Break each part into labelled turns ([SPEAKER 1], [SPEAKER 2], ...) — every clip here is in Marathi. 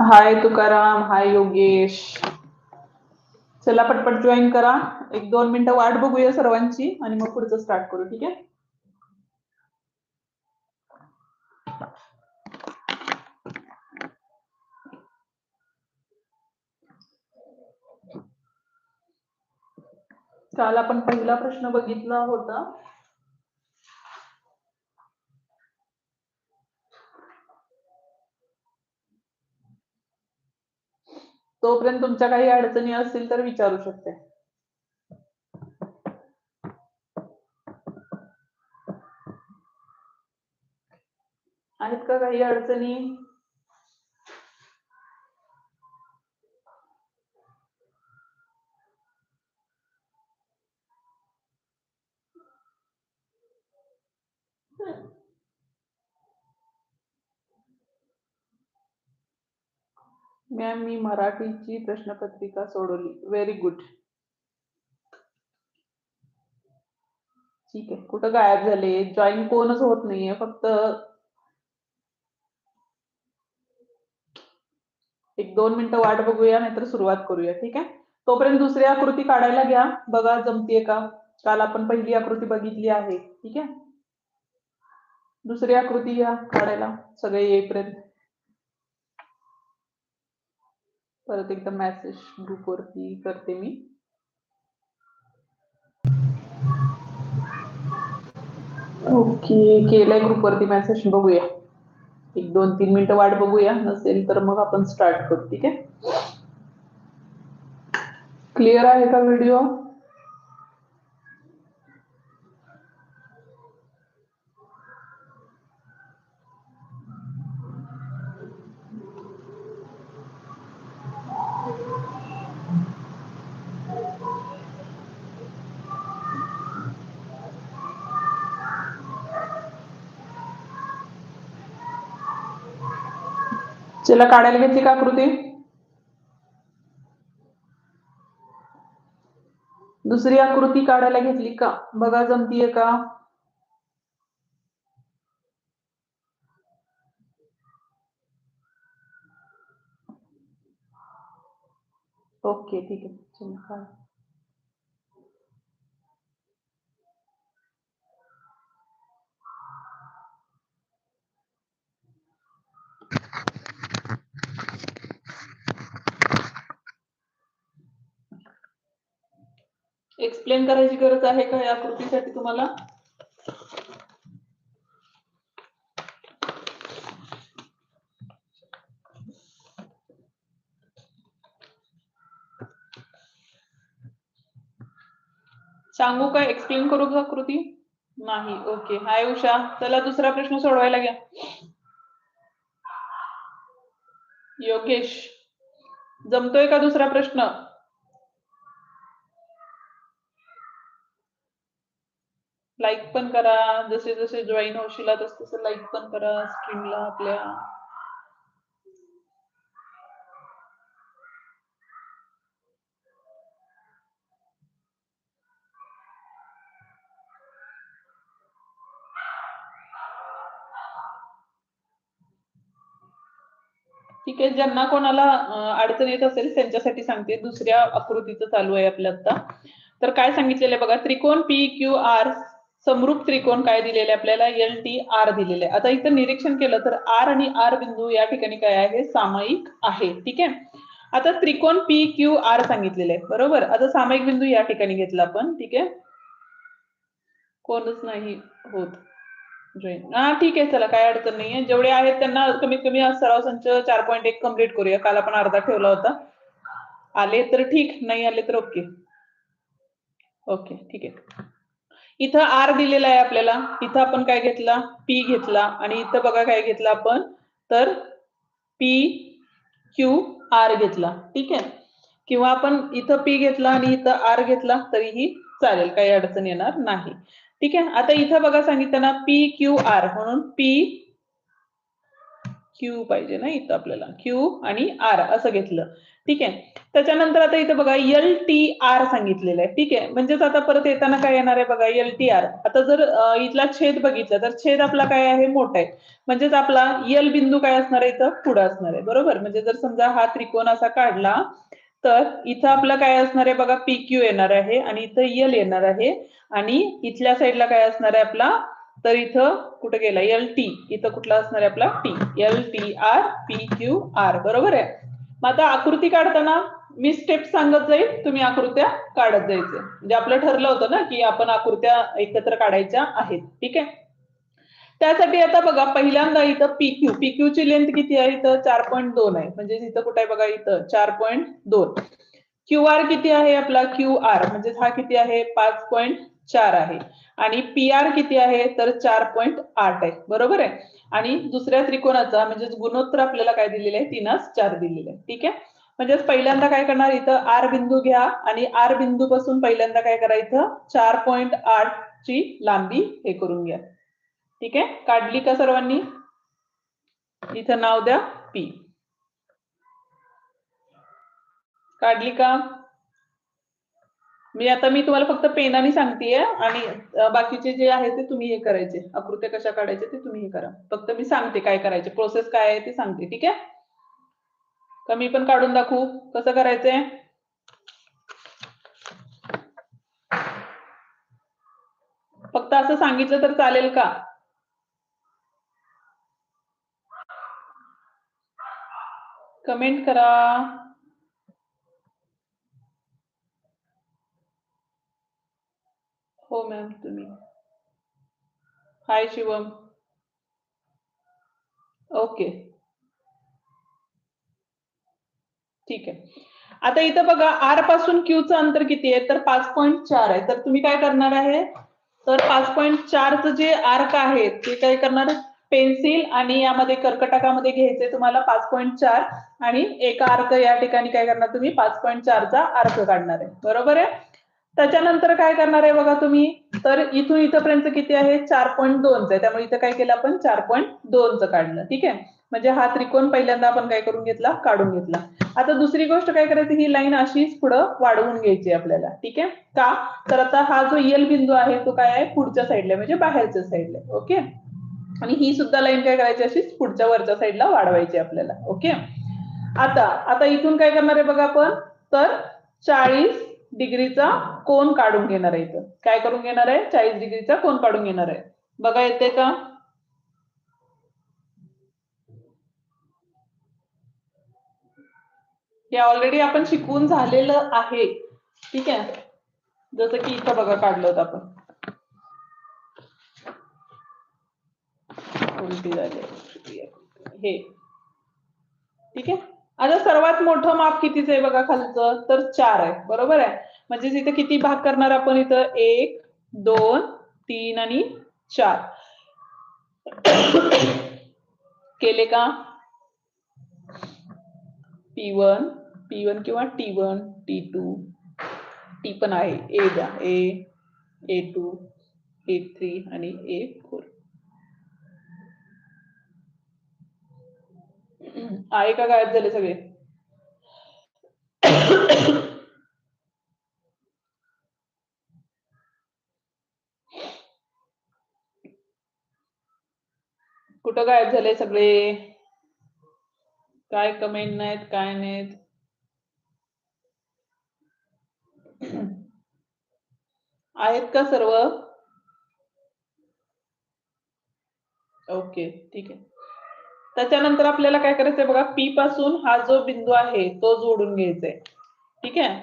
[SPEAKER 1] हाय तुकाराम हाय योगेश. चला पटपट जॉईन करा. एक दोन मिनिटं वाट बघूया सर्वांची आणि मग पुढचं स्टार्ट करू ठीक आहे? काल आपण पहिला प्रश्न बघितला होता. तोपर्यंत तुमच्या काही अडचणी असतील तर विचारू शकते. आहेत का काही अडचणी? मॅम मी मराठीची प्रश्नपत्रिका सोडवली. व्हेरी गुड ठीक आहे. कुठं गायब झाले? जॉईन कोणच होत नाहीये. फक्त एक दोन मिनिटं वाट बघूया नाहीतर सुरुवात करूया. ठीक आहे? तोपर्यंत दुसरी आकृती काढायला घ्या. बघा जमतीये का? काल आपण पहिली आकृती बघितली आहे. ठीक आहे? दुसरी आकृती घ्या काढायला. सगळे येईपर्यंत. परत एकदा मेसेज ग्रुपवरती करते मी. ओके केलाय ग्रुपवरती मेसेज बघूया. एक दोन तीन मिनिटं वाट बघूया. नसेल तर मग आपण स्टार्ट करू ठीक आहे? क्लिअर आहे का व्हिडिओ चला काढायला घेतली का आकृती? दुसरी आकृती काढायला घेतली का? बघा, जमतीये का? ओके, ठीक आहे. एक्सप्लेन करायची गरज आहे का या कृतीसाठी तुम्हाला? सांगू का? एक्सप्लेन करू का आकृती नाही. Okay hi Usha. चला दुसरा प्रश्न सोडवायला घ्या. योगेश. जमतोय का दुसरा प्रश्न? लाईक पण करा. जसे जसे जॉईन होशील तस तसं लाईक पण करा स्ट्रीमला आपल्या. ठीक आहे ज्यांना कोणाला अडचण येत असेल त्यांच्यासाठी सांगते. दुसऱ्या आकृतीचं चालू आहे आपलं आता तर काय सांगितलेलं आहे बघा त्रिकोण पी क्यू आर समरूप त्रिकोण काय दिलेले आहे आपल्याला? एल टी आर दिलेले. आता इथं निरीक्षण केलं तर आर आणि आर बिंदू या ठिकाणी काय आहे? सामायिक आहे. ठीक आहे? आता त्रिकोण पी क्यू आर सांगितलेले. आहे बरोबर? आता सामायिक बिंदू या ठिकाणी घेतला आपण. ठीक आहे? कोणच नाही होत. जॉईन हा ठीक आहे. चला काय अडचण नाहीये. जेवढे आहेत त्यांना कमीत कमी सराव संच चार पॉईंट एक कंप्लीट करूया. काल आपण अर्धा ठेवला होता. आले तर ठीक नाही आले तर ओके. ओके ठीक आहे. इथं आर दिलेला आहे आपल्याला. इथं आपण काय घेतला? पी घेतला. आणि इथं बघा काय घेतला आपण? तर पी क्यू आर घेतला. ठीक आहे? किंवा आपण इथं पी घेतला आणि इथं आर घेतला तरीही चालेल. काही अडचण येणार नाही. ठीक आहे? आता इथं बघा सांगितलं ना पी क्यू आर म्हणून पी क्यू पाहिजे ना इथं आपल्याला. क्यू आणि आर असं घेतलं. ठीक आहे? त्याच्यानंतर आता इथं बघा एल टी आर सांगितलेलं आहे. ठीक आहे? म्हणजेच आता परत येताना काय येणार आहे बघा एल टी आर आता जर इथला छेद बघितला तर छेद आपला काय आहे? मोठा आहे. म्हणजेच आपला एल बिंदू काय असणार आहे इथं? पुढे असणार आहे. बरोबर? म्हणजे जर समजा हा त्रिकोण असा काढला तर इथं आपलं काय असणार आहे बघा? पी क्यू येणार आहे आणि इथं एल येणार आहे. आणि इथल्या साईडला काय असणार आहे आपला? तर इथं कुठं गेला? एल टी इथं कुठला असणार आहे आपला? T L T R P Q R बरोबर आहे? मग आता आकृती काढताना मी स्टेप सांगत जाईल तुम्ही आकृत्या काढत जायचे. म्हणजे आपलं ठरलं होतं ना की आपण आकृत्या एकत्र काढायच्या आहेत. ठीक आहे? त्यासाठी आता बघा पहिल्यांदा इथं पीक्यू पीक्यू ची लेंथ किती आहे इथं? चार पॉईंट दोन आहे. म्हणजे इथं कुठे आहे बघा इथं? चार पॉईंट दोन. क्यू आर किती आहे आपला? क्यू आर म्हणजे हा किती आहे? पाच पॉईंट चार आहे. आणि पी आर किती आहे? तर चार पॉईंट आठ आहे. बरोबर आहे? आणि दुसऱ्या त्रिकोणाचा म्हणजे गुणोत्तर आपल्याला काय दिलेलं आहे? तीनास चार दिलेलं आहे. ठीक आहे? म्हणजेच पहिल्यांदा काय करणार? इथं आर बिंदू घ्या आणि आर बिंदू पासून पहिल्यांदा काय करा इथं? चार पॉईंट आठ ची लांबी हे करून घ्या. ठीक आहे? काढली का सर्वांनी? इथं नाव द्या पी काढली का? मी आता मी तुम्हाला फक्त पेनाने सांगतेय आणि बाकीचे जे आहे ते तुम्ही हे करायचे. आकृत्या कशा काढायचे ते तुम्ही हे करा. फक्त मी सांगते काय करायचे. प्रोसेस काय आहे ते सांगते. ठीक आहे? का मी पण काढून दाखवू? कसं करायचंय? फक्त असं सांगितलं तर चालेल का? कमेंट करा. हो मॅम तुम्ही हाय शिवम ओके ठीक आहे आता इथं बघा आरपासून क्यू चं अंतर किती आहे तर पाच पॉईंट चार आहे तर तुम्ही काय करणार आहे तर पाच पॉईंट चारचं जे आर्क आहे ते काय करणार पेन्सिल आणि यामध्ये कर्कटकामध्ये घ्यायचे तुम्हाला पाच पॉईंट चार आणि एक आर्क या ठिकाणी काय करणार तुम्ही पाच पॉईंट चारचा आर्क काढणार आहे बरोबर आहे त्याच्यानंतर काय करणार आहे बघा तुम्ही? तर इथून इथपर्यंत किती आहे? चार पॉईंट दोनच आहे. त्यामुळे इथं काय केलं आपण? चार पॉईंट दोनचं काढलं. ठीक आहे? म्हणजे हा त्रिकोण पहिल्यांदा आपण काय करून घेतला? काढून घेतला. आता दुसरी गोष्ट काय करायची? ही लाईन अशीच पुढं वाढवून घ्यायची आपल्याला. ठीक आहे? का? तर आता हा जो एल बिंदू आहे तो काय आहे? पुढच्या साईडला म्हणजे बाहेरच्या साईडला. ओके? आणि ही सुद्धा लाईन काय करायची? अशीच पुढच्या वरच्या साईडला वाढवायची आपल्याला. ओके? आता आता इथून काय करणार आहे बघा आपण? तर चाळीस डिग्रीचा कोण काढून घेणार आहे इथं. काय करून घेणार आहे? चाळीस डिग्रीचा कोण काढून घेणार आहे. बघा येते का? हे ऑलरेडी आपण शिकवून झालेलं आहे. ठीक आहे? जसं की इथं बघा काढलं होतं आपण. उलटी झाली. हे. ठीक आहे? आता सर्वात मोठं माप कितीच आहे बघा खालचं? तर चार आहे. बरोबर आहे? म्हणजे इथे किती भाग करणार आपण इथं? एक दोन तीन आणि चार. केले का? पी वन पी वन किंवा T one T two T पण आहे. ए द्या. ए ए टू ए थ्री आणि ए फोर. आहे का गायब झाले सगळे? कुठं गायब झाले सगळे? काय कमेंट नाहीत काय नाहीत? आहेत का सर्व? ओके ठीक आहे. त्याच्यानंतर आपल्याला काय करायचंय बघा पी पासून हा जो बिंदू आहे तो जोडून घ्यायचा आहे ठीक आहे?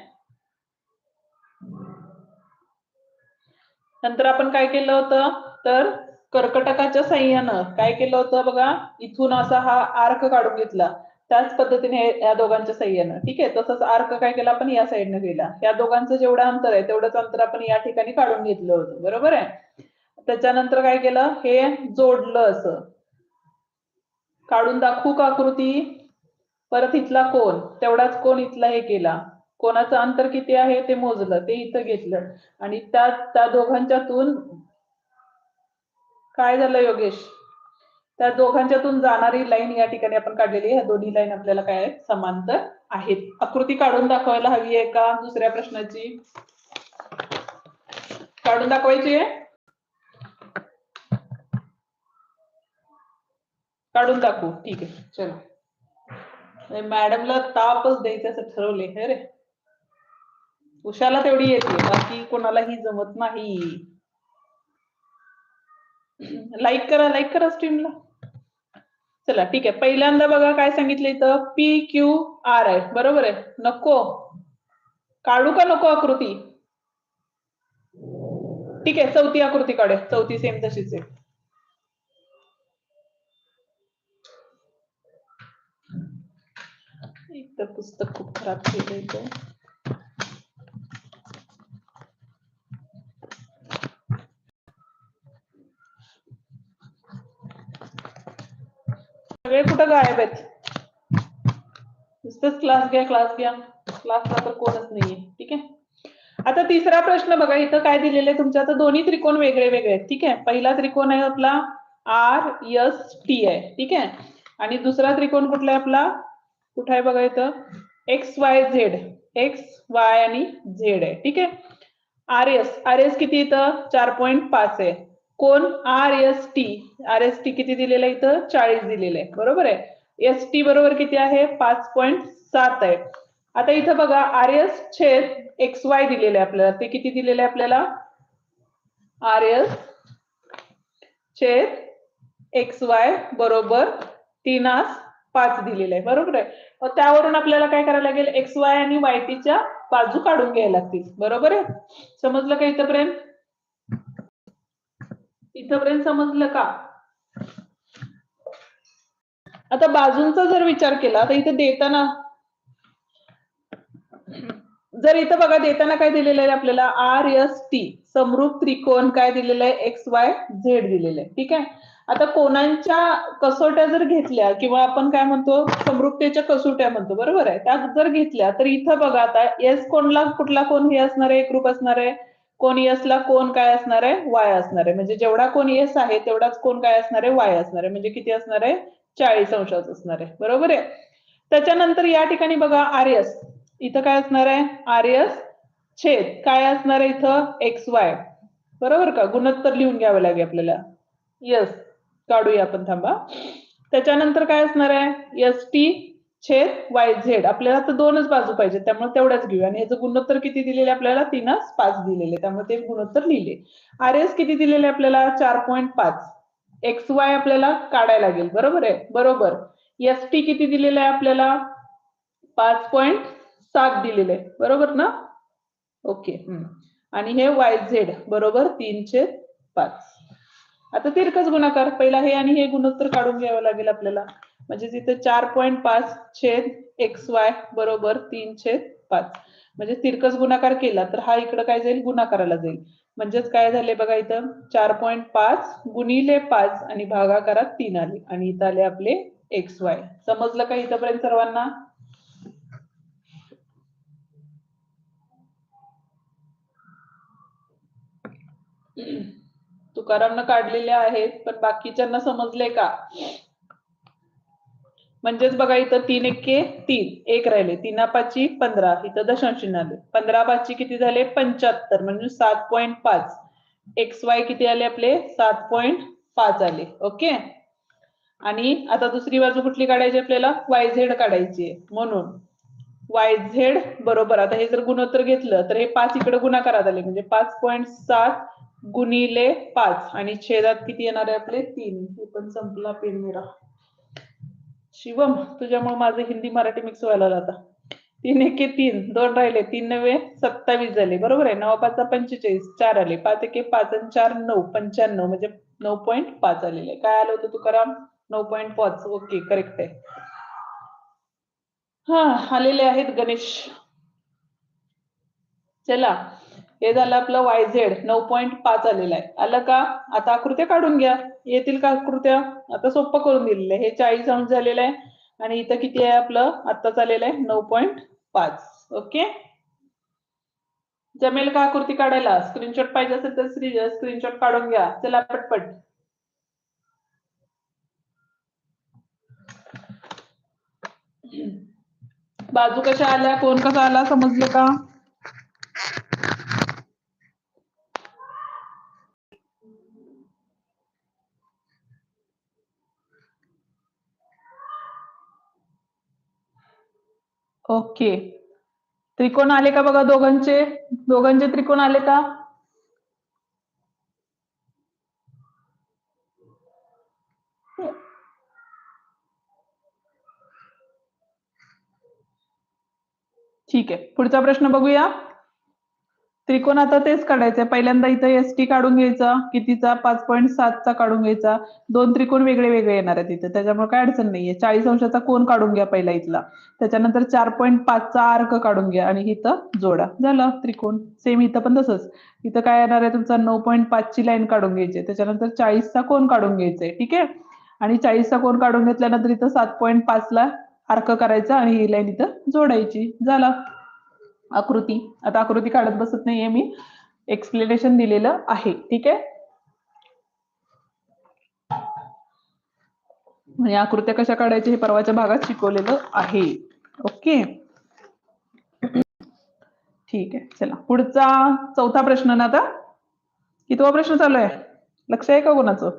[SPEAKER 1] नंतर आपण काय केलं होतं? तर कर्कटकाच्या साह्यानं काय केलं होतं बघा इथून असा हा आर्क काढून घेतला. त्याच पद्धतीने या दोघांच्या साह्यानं. ठीक आहे? तसंच आर्क काय केला आपण? या साईडनं केला. या दोघांचं जेवढं अंतर आहे तेवढंच अंतर आपण या ठिकाणी काढून घेतलं होतं. बरोबर आहे? त्याच्यानंतर काय केलं? हे जोडलं असं. काढून दाखवू का आकृती परत इथला कोण? तेवढाच कोण इथला हे केला. कोणाचं अंतर किती आहे ते मोजलं ते इथं घेतलं. आणि त्या त्या दोघांच्यातून काय झालं योगेश? त्या दोघांच्यातून जाणारी लाईन या ठिकाणी आपण काढलेली ह्या दोन्ही लाईन आपल्याला काय समांतर आहेत. आकृती काढून दाखवायला हवी आहे का? दुसऱ्या प्रश्नाची. काढून दाखवायची आहे? काढून दाखवू ठीक आहे चलो. मॅडमला तापच द्यायचं असं ठरवले हे रे? उषाला तेवढी येते बाकी कोणालाही जमत नाही. लाईक करा लाईक करा स्ट्रीमला चला ठीक आहे. पहिल्यांदा बघा काय सांगितलं इथं. पी क्यू आर आहे बरोबर आहे? नको. काढू का नको आकृती? ठीक आहे चौथी आकृती काढे चौथी सेम तशीच आहे. एक तर पुस्तक खूप खराब केलं इथं सगळे कुठं गायब आहेत नुसतंच क्लास घ्या क्लास घ्या क्लासला तर कोणच नाहीये ठीक आहे आता तिसरा प्रश्न बघा इथं काय दिलेलं आहे तुमच्या आता दोन्ही त्रिकोण वेगळे वेगळे आहेत ठीक आहे पहिला त्रिकोण आहे आपला आर एस टी आहे ठीक आहे आणि दुसरा त्रिकोण कुठला आहे आपला कुठं आहे बघा इथं? X Y Z X Y आणि झेड आहे. ठीक आहे? आर एस आर एस किती इथं? चार पॉईंट पाच आहे. कोण? R S T R S T किती दिलेलं आहे इथं? चाळीस दिलेलं आहे. बरोबर आहे? एस टी बरोबर किती आहे? पाच पॉईंट सात आहे. आता इथं बघा आर एस छेद एक्स वाय दिलेले आहे आपल्याला. ते किती दिलेले आहे आपल्याला? आर एस छेद एक्स वाय बरोबर तीनास पाच दिलेला आहे बरोबर आहे? मग त्यावरून आपल्याला काय करायला लागेल? एक्स वाय आणि वाय टीच्या बाजू काढून घ्यायला लागतील. बरोबर आहे? समजलं का इथंपर्यंत? इथंपर्यंत समजलं का? आता बाजूंचा जर विचार केला तर इथं देताना जर इथं बघा देताना काय दिलेलं आहे आपल्याला? आर एस टी समरूप त्रिकोण काय दिलेलं आहे? एक्स वाय झेड दिलेलं आहे. ठीक आहे? आता कोणांच्या कसोट्या जर घेतल्या किंवा आपण काय म्हणतो समरूपतेच्या कसोट्या म्हणतो बरोबर आहे? त्या जर घेतल्या तर इथं बघा आता एस कोणला कुठला कोण हे असणार आहे एकरूप असणार आहे? कोण एस ला कोण काय असणार आहे? वाय असणार आहे. म्हणजे जेवढा कोण एस आहे तेवढाच कोण काय असणार आहे? वाय असणार आहे. म्हणजे किती असणार आहे? चाळीस अंशाच असणार आहे. बरोबर आहे? त्याच्यानंतर या ठिकाणी बघा आर्यस इथं काय असणार आहे? आर्यस छेद. काय असणार आहे इथं? एक्स वाय बरोबर का? गुणोत्तर लिहून घ्यावं लागेल आपल्याला. यस काढूया आपण थांबा. त्याच्यानंतर काय असणार आहे? एस टी छेद वाय झेड आपल्याला तर दोनच बाजू पाहिजे त्यामुळे तेवढ्याच घेऊया. आणि याचं गुणोत्तर किती दिलेले आपल्याला? तीनच पाच दिलेले. त्यामुळे ते गुणोत्तर लिहिले. आर एस किती दिलेले आपल्याला? चार पॉईंट पाच. एक्स वाय आपल्याला काढायला लागेल. बरोबर आहे? बरोबर. एस टी किती दिलेलं आहे आपल्याला? पाच पॉईंट सात दिलेले. आहे बरोबर ना? ओके. आणि हे वाय झेड बरोबर? तीनशे पाच. आता तिरकच गुणाकार पहिला हे आणि हे गुणोत्तर काढून घ्यावं लागेल आपल्याला. म्हणजे तिथे चार पॉईंट पाच छेद एक्स वाय बरोबर तीन छेद पाच. म्हणजे तिरकस गुणाकार केला तर हा इकडं काय जाईल? गुणाकाराला जाईल. म्हणजेच काय झाले बघा इथं? चार पॉईंट पाच गुणिले पाच आणि भागाकारात तीन आले. आणि इथं आले आपले एक्स वाय समजलं का इथंपर्यंत सर्वांना? तुकारामनं काढलेले आहेत पण बाकीच्यांना समजले का? म्हणजेच बघा इथं तीन एक्के तीन. एक राहिले. तीना पाची पंधरा. इथं दशांश आले. पंधरा पाचची किती झाले? पंच्याहत्तर. म्हणजे सात पॉईंट पाच. एक्स वाय किती आले आपले? सात पॉईंट पाच आले. ओके? आणि आता दुसरी बाजू कुठली काढायची आपल्याला? वाय झेड काढायची आहे. म्हणून वाय झेड बरोबर. आता हे जर गुणोत्तर घेतलं तर हे पाच इकडे गुणाकारात आले. म्हणजे पाच पॉईंट सात गुणिले पाच आणि छेदात किती येणार आहे आपले? तीन. हे पण संपला पेन मेरा शिवम तुझ्यामुळे माझं हिंदी मराठी मिक्स व्हायला जाता तीन एके तीन. दोन राहिले. तीन नव्हे सत्तावीस झाले. बरोबर आहे? नऊ पाच पंचेचाळीस. चार आले. पाच एके पाच आणि चार नऊ. पंच्याण्णव. म्हणजे नऊ पॉईंट पाच आलेले. काय आलं होतं तुकाराम? नऊ पॉईंट पाच. ओके. करेक्ट आहे. हा आलेले आहेत गणेश. चला. हे झालं आपलं वाय झेड नऊ पॉईंट पाच आलेलं आहे. आलं का? आता आकृत्या काढून घ्या. येतील का आकृत्या? आता सोप्प करून दिलेलं आहे. हे चाळीस अंश झालेलं आहे. आणि इथं किती आहे आपलं? आत्ताच आलेलं आहे नऊ पॉईंट पाच. ओके? जमेल का आकृती काढायला? स्क्रीनशॉट पाहिजे असेल तर स्क्रीनशॉट काढून घ्या. चला पटपट. बाजू कशा आल्या? कोण कसा आला? समजलं का? ओके. त्रिकोण आले का बघा दोघांचे? दोघांचे त्रिकोण आले का? ठीक आहे. पुढचा प्रश्न बघूया. त्रिकोण आता तेच काढायचंय. पहिल्यांदा इथं एस टी काढून घ्यायचा कितीचा? पाच पॉईंट सातचा काढून घ्यायचा. दोन त्रिकोण वेगळे वेगळे येणार आहेत इथे. त्याच्यामुळे काय अडचण नाहीये. चाळीस अंशाचा कोण काढून घ्या पहिला इथला. त्याच्यानंतर चार पॉईंट पाचचा अर्क काढून घ्या आणि इथं जोडा. झालं त्रिकोण. सेम इथं पण तसंच. इथं काय येणार आहे तुमचा? नऊ पॉईंट पाचची लाईन काढून घ्यायची. त्याच्यानंतर चाळीसचा कोण काढून घ्यायचंय ठीक आहे? आणि चाळीसचा कोण काढून घेतल्यानंतर इथं सात पॉईंट पाचला अर्क करायचा आणि ही लाईन इथं जोडायची. झालं. आकृती. आता आकृती काढत बसत नाहीये मी. एक्सप्लेनेशन दिलेलं आहे. ठीक आहे? म्हणजे आकृत्या कशा काढायच्या हे परवाच्या भागात शिकवलेलं आहे. ओके? ठीक आहे. चला. पुढचा चौथा प्रश्न ना आता? कितवा प्रश्न चालू आहे? लक्ष आहे का कोणाचं?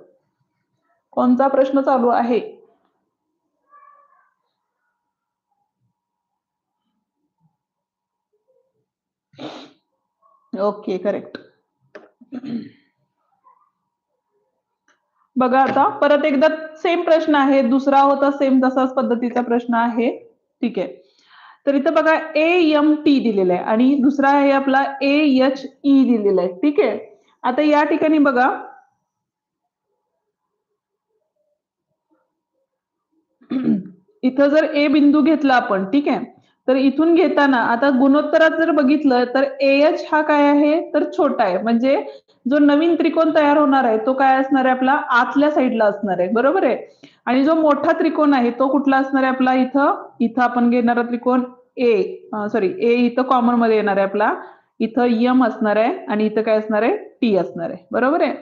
[SPEAKER 1] कोणता प्रश्न चालू आहे? ओके करेक्ट बघा आता परत एकदा सेम प्रश्न आहे. दुसरा होता सेम तसाच पद्धतीचा प्रश्न आहे. ठीक आहे. तर इथं बघा ए एम टी दिलेला आहे आणि दुसरा आहे आपला ए एच ई दिलेला आहे. ठीक आहे. आता या ठिकाणी बघा. इथं जर ए बिंदू घेतला आपण ठीक आहे. तर इथून घेताना आता गुणोत्तरात जर बघितलं तर ए एच हा काय आहे? तर छोटा आहे. म्हणजे जो नवीन त्रिकोण तयार होणार आहे तो काय असणार आहे? आपला आतल्या साईडला असणार आहे. बरोबर आहे? आणि जो मोठा त्रिकोण आहे तो कुठला असणार आहे? आपला इथं इथं आपण घेणारा त्रिकोण ए सॉरी ए इथं कॉमनमध्ये येणार आहे आपला. इथं यम असणार आहे आणि इथं काय असणार आहे? टी असणार आहे. बरोबर आहे?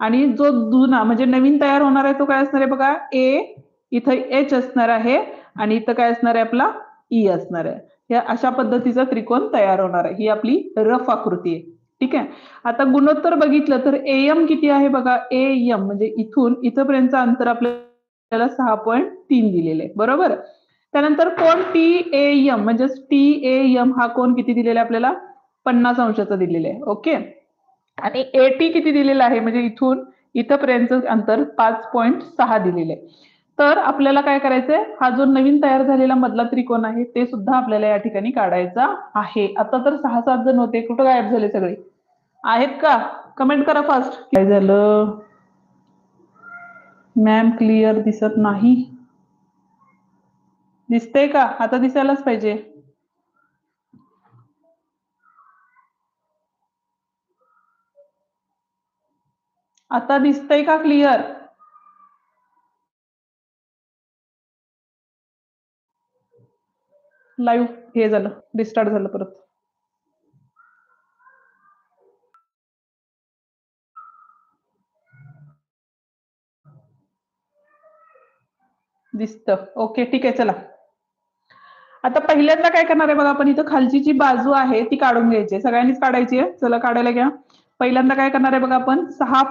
[SPEAKER 1] आणि जो जुना म्हणजे नवीन तयार होणार आहे तो काय असणार आहे? बघा ए इथं एच असणार आहे आणि इथं काय असणार आहे? आपला ई असणार आहे. या अशा पद्धतीचा त्रिकोण तयार होणार आहे. ही आपली रफ आकृती आहे. ठीक आहे? आता गुणोत्तर बघितलं तर एम किती आहे बघा? ए एम म्हणजे इथून इथपर्यंत अंतर आपल्याला सहा पॉईंट तीन दिलेले आहे. बरोबर? त्यानंतर कोण? टी ए एम म्हणजे टी ए एम हा कोण किती दिलेला आहे आपल्याला? पन्नास अंशाचा दिलेला आहे. ओके? आणि ए टी किती दिलेला आहे? म्हणजे इथून इथपर्यंत अंतर पाच पॉईंट सहा दिलेलं आहे. तर आपल्याला काय करायचंय? हा जो नवीन तयार झालेला मधला त्रिकोण आहे ते सुद्धा आपल्याला या ठिकाणी काढायचा आहे. आता तर सहा सात जण होते कुठं गायब झाले सगळे? आहेत का? कमेंट करा फास्ट काय झालं? मॅम क्लिअर दिसत नाही. दिसतंय का? आता दिसायलाच पाहिजे. आता दिसतंय का क्लिअर लाईव्ह हे झालं रिस्टार्ट झालं परत. दिसत. ओके ठीक आहे चला. आता पहिल्यांदा काय करणार आहे बघा आपण इथं खालची जी बाजू आहे ती काढून घ्यायची आहे. सगळ्यांनीच काढायची आहे? चला काढायला घ्या. पहिल्यांदा काय करणार आहे बघा आपण सहा